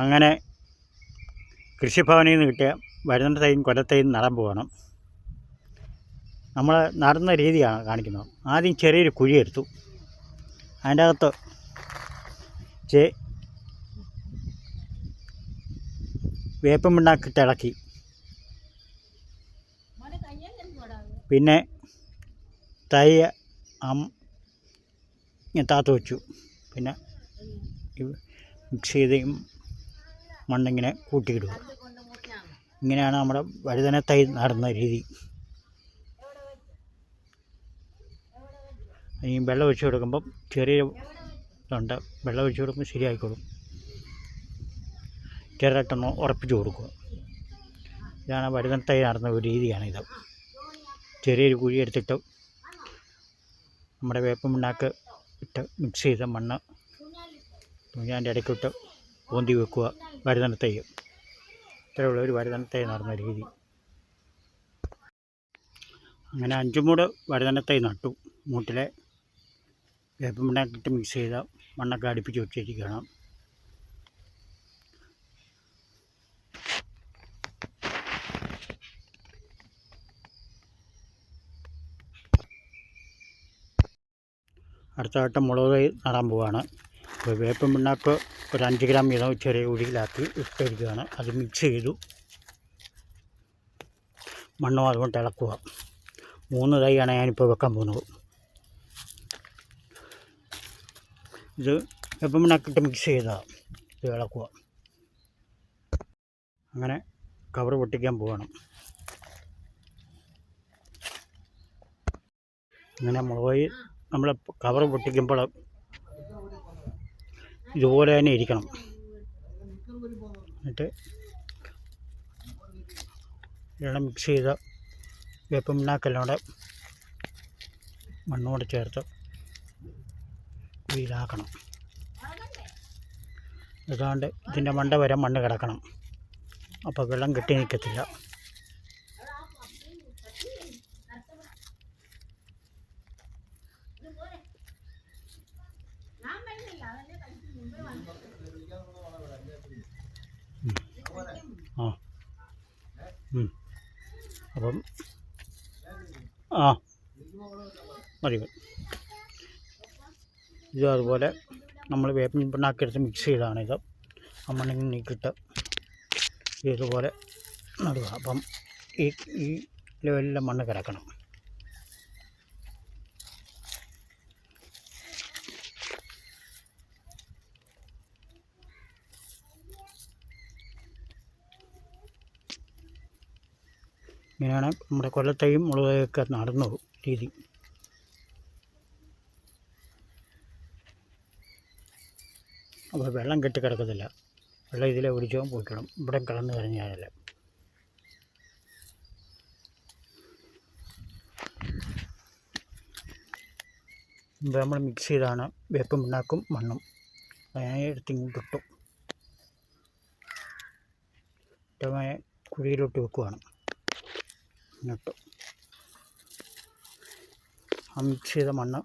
അങ്ങനെ കൃഷിഭവനിൽ നിന്ന് കിട്ടിയ വരുന്ന തൈയും കൊലത്തൈയും നടാൻ പോകണം. നമ്മൾ നടുന്ന രീതിയാണ് കാണിക്കുന്നത്. ആദ്യം ചെറിയൊരു കുഴി എടുത്തു. അതിന്റെ അകത്ത് ചേ വേപ്പം പിണ്ണാക്കിട്ട് ഇളക്കി. പിന്നെ തൈ താത്ത് വെച്ചു. പിന്നെ മിക്സ് ചെയ്ത് മണ്ണിങ്ങനെ കൂട്ടിയിടുക. ഇങ്ങനെയാണ് നമ്മുടെ വഴുതന തൈ നടുന്ന രീതി. ഈ വെള്ളം ഒഴിച്ചു കൊടുക്കുമ്പം ചെറിയ ഇതുണ്ട് വെള്ളം ഒഴിച്ചു കൊടുക്കുമ്പോൾ ശരിയായിക്കോളും. ചെറുതായിട്ടൊന്ന് ഉറപ്പിച്ച് കൊടുക്കുക. ഇതാണ് വഴുതന തൈ നടുന്ന ഒരു രീതിയാണിത്. ചെറിയൊരു കുഴി എടുത്തിട്ട് നമ്മുടെ വേപ്പ് പിണ്ണാക്ക് ഇട്ട് മിക്സ് ചെയ്ത മണ്ണ് തുണിയാന്റെ ഇടയ്ക്കിട്ട് പൊന്തി വെക്കുക വരുതന തൈ ഇത്രയുള്ള ഒരു വരുതന തൈ നടന്ന രീതി. അങ്ങനെ അഞ്ചും മൂട് വരുതന തൈ നട്ടു. മൂട്ടിലെ വേപ്പ് മണ്ണാക്കിട്ട് മിക്സ് ചെയ്ത മണ്ണൊക്കെ അടുപ്പിച്ച് വെച്ചിരിക്കണം അടുത്ത വട്ടം മുളക് തൈ നടാൻ പോവുകയാണ് അപ്പോൾ വേപ്പം പിണ്ണാക്ക് ഒരു അഞ്ച് ഗ്രാം വീതം ചെറിയ ഉഴിയിലാക്കി ഇട്ടിരിക്കുകയാണ്. അത് മിക്സ് ചെയ്തു. മണ്ണും അതുകൊണ്ട് ഇളക്കുക മൂന്ന് തൈയാണ് ഞാനിപ്പോൾ വെക്കാൻ പോകുന്നത്. ഇത് എപ്പം മണ്ണാക്കിട്ട് മിക്സ് ചെയ്തതാണ് ഇത് ഇളക്കുക. അങ്ങനെ കവർ പൊട്ടിക്കാൻ പോകണം അങ്ങനെ മുളക് നമ്മൾ കവർ പൊട്ടിക്കുമ്പോൾ ഇതുപോലെ തന്നെ ഇരിക്കണം. എന്നിട്ട് എല്ലാം മിക്സ് ചെയ്ത വേപ്പം പിണ്ണാക്കെല്ലാം കൂടെ മണ്ണോട് ചേർത്ത് വീലാക്കണം ഏതാണ്ട് ഇതിന്റെ മണ്ട വരെ മണ്ണ് കിടക്കണം. അപ്പോൾ വെള്ളം കെട്ടി നിൽക്കത്തില്ല അപ്പം ആ മതി. ഇത് അതുപോലെ നമ്മൾ വേപ്പിൻ പിണ്ണാക്കെടുത്ത് മിക്സ് ചെയ്താണ് ഇത്. ആ മണ്ണിൽ നീക്കിയിട്ട് ഇതുപോലെ നടുക. അപ്പം ഈ ഈ ലെവലിലെ മണ്ണ് കിടക്കണം ഇങ്ങനെയാണ് നമ്മുടെ കൊല്ലത്തെയും മുളകൊക്കെ നടന്നു രീതി. അപ്പോൾ വെള്ളം കെട്ടി കിടക്കത്തില്ല. വെള്ളം ഇതിലെ ഒഴിച്ചോ പോയിക്കണം. ഇവിടെ കിടന്നു കഴിഞ്ഞാലല്ല നമ്മൾ മിക്സ് ചെയ്താണ്. വേപ്പും പിണ്ണാക്കും മണ്ണും. അതിനെ എടുത്ത് ഇങ്ങോട്ട് ഇട്ടമായ കുഴിയിലോട്ട് വെക്കുവാണ്. ഇങ്ങോട്ട്. ആ മിക്സ് ചെയ്ത മണ്ണ്.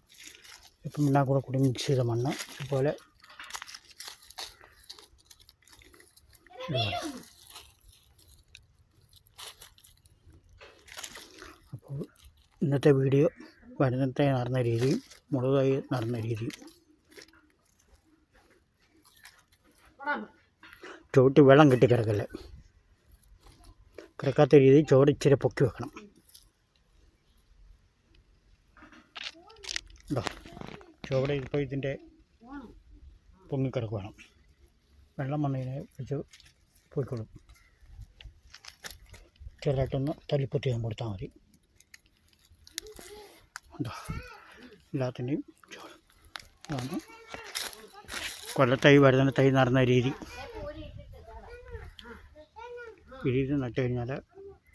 ഇപ്പം പിന്നെ കൂടെ കൂടി മിക്സ് ചെയ്ത മണ്ണ്. ഇതുപോലെ. അപ്പോൾ ഇന്നത്തെ വീഡിയോ വരുന്നത്തെ നടന്ന രീതിയും മുളകായി നടന്ന രീതിയും. ചോട്ടി വെള്ളം കെട്ടി കിടക്കല്ലേ? കിടക്കാത്ത രീതിയിൽ ചോറ് ഇച്ചിരി പൊക്കി വെക്കണം. ചുവടെ ഇപ്പോൾ ഇതിന്റെ പൊങ്ങിക്കിടക്കുകയാണ് വെള്ളം വന്നതിനെ വെച്ച് പോയിക്കോളും. ചെറുതായിട്ടൊന്ന് തല്ലിപ്പൊത്തി ഞാൻ കൊടുത്താൽ മതി. എല്ലാത്തിന്റെയും ചോറ് അതാണ് കൊല്ലത്തൈ വരുന്ന തൈ നടന്ന രീതി. രീതി നട്ട് കഴിഞ്ഞാൽ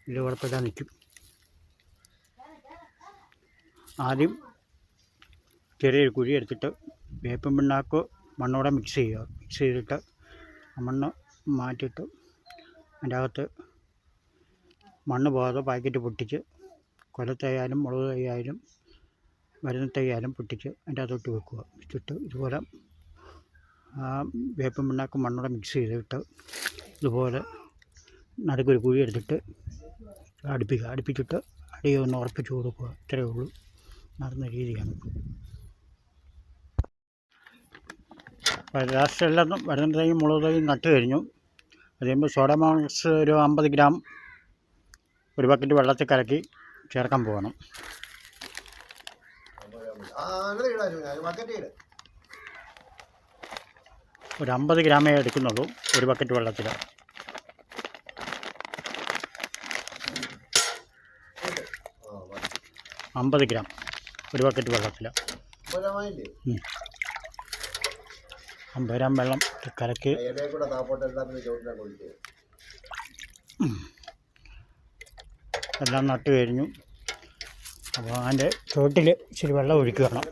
ഇത് കുഴപ്പമില്ല നിൽക്കും. ആദ്യം ചെറിയൊരു കുഴി എടുത്തിട്ട് വേപ്പം പിണ്ണാക്ക് മണ്ണോടെ മിക്സ് ചെയ്യുക. മിക്സ് ചെയ്തിട്ട് മണ്ണ് മാറ്റിയിട്ട് അതിന്റെ അകത്ത് മണ്ണ് പോകാതെ പാക്കറ്റ് പൊട്ടിച്ച് കൊലത്തൈയാലും മുളക് തൈയായാലും മരുന്ന് തൈയായാലും പൊട്ടിച്ച് അതിന്റെ അകത്തോട്ട് വെക്കുക. വെച്ചിട്ട് ഇതുപോലെ പിണ്ണാക്കും പിണ്ണാക്ക് മണ്ണോടെ മിക്സ് ചെയ്തിട്ട് ഇതുപോലെ നടുക്കൊരു കുഴി എടുത്തിട്ട് അടുപ്പിക്കുക അടുപ്പിച്ചിട്ട് അടി ഒന്ന് ഉറപ്പിച്ചു കൊടുക്കുക. ഇത്രയേ ഉള്ളൂ. നടന്ന രീതിയാണ്. ലാസ്റ്റ് എല്ലാം മുളക് തൈയും നട്ട് കഴിഞ്ഞു. അത് കഴിയുമ്പോൾ സോഡമാക്സ് ഒരു അമ്പത് ഗ്രാം ഒരു ബക്കറ്റ് വെള്ളത്തിൽ കലക്കി ചേർക്കാൻ പോകണം. ഒരു അമ്പത് ഗ്രാമേ എടുക്കുന്നുള്ളൂ ഒരു ബക്കറ്റ് വെള്ളത്തിൽ ആ മതി. അമ്പത് ഗ്രാം. ഒരു ബക്കറ്റ് വെള്ളത്തിൽ അമ്പത് ഗ്രാം വെള്ളം കലക്കി. എല്ലാം നട്ട് കഴിഞ്ഞു. അപ്പോൾ അതിന്റെ ചുവട്ടിൽ ഇച്ചിരി വെള്ളം ഒഴിക്കുകയാണ്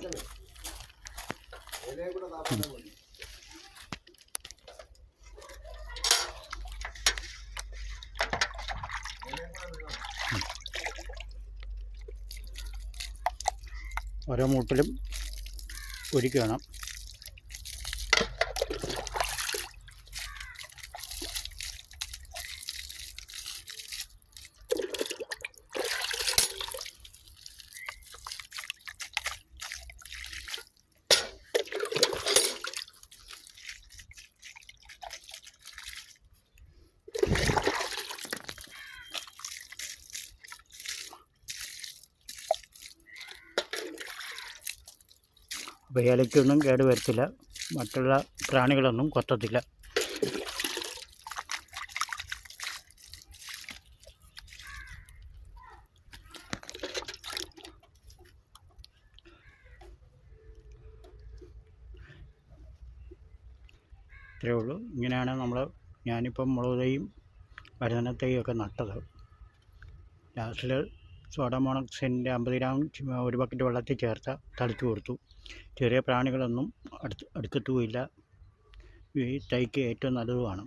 ഓരോ മൂട്ടിലും ഒഴിക്കണം അപ്പോൾ കേട് വരത്തില്ല. മറ്റുള്ള പ്രാണികളൊന്നും കൊത്തത്തില്ല. ഇത്രയേ ഉള്ളൂ. ഇങ്ങനെയാണ് നമ്മൾ ഞാനിപ്പം മുളക് തൈയും വഴുതന തൈയും ഒക്കെ നട്ടത്. ലാസ്റ്റിൽ സോഡമോണക്സിന്റെ അമ്പത് ഗ്രാം ഒരു ബക്കറ്റ് വെള്ളത്തിൽ ചേർത്ത് തളിച്ചു കൊടുത്തു. ചെറിയ പ്രാണികളൊന്നും അടുത്ത് അടുത്തെത്തുകയില്ല ഈ തൈക്ക് ഏറ്റവും നല്ലതുമാണ്.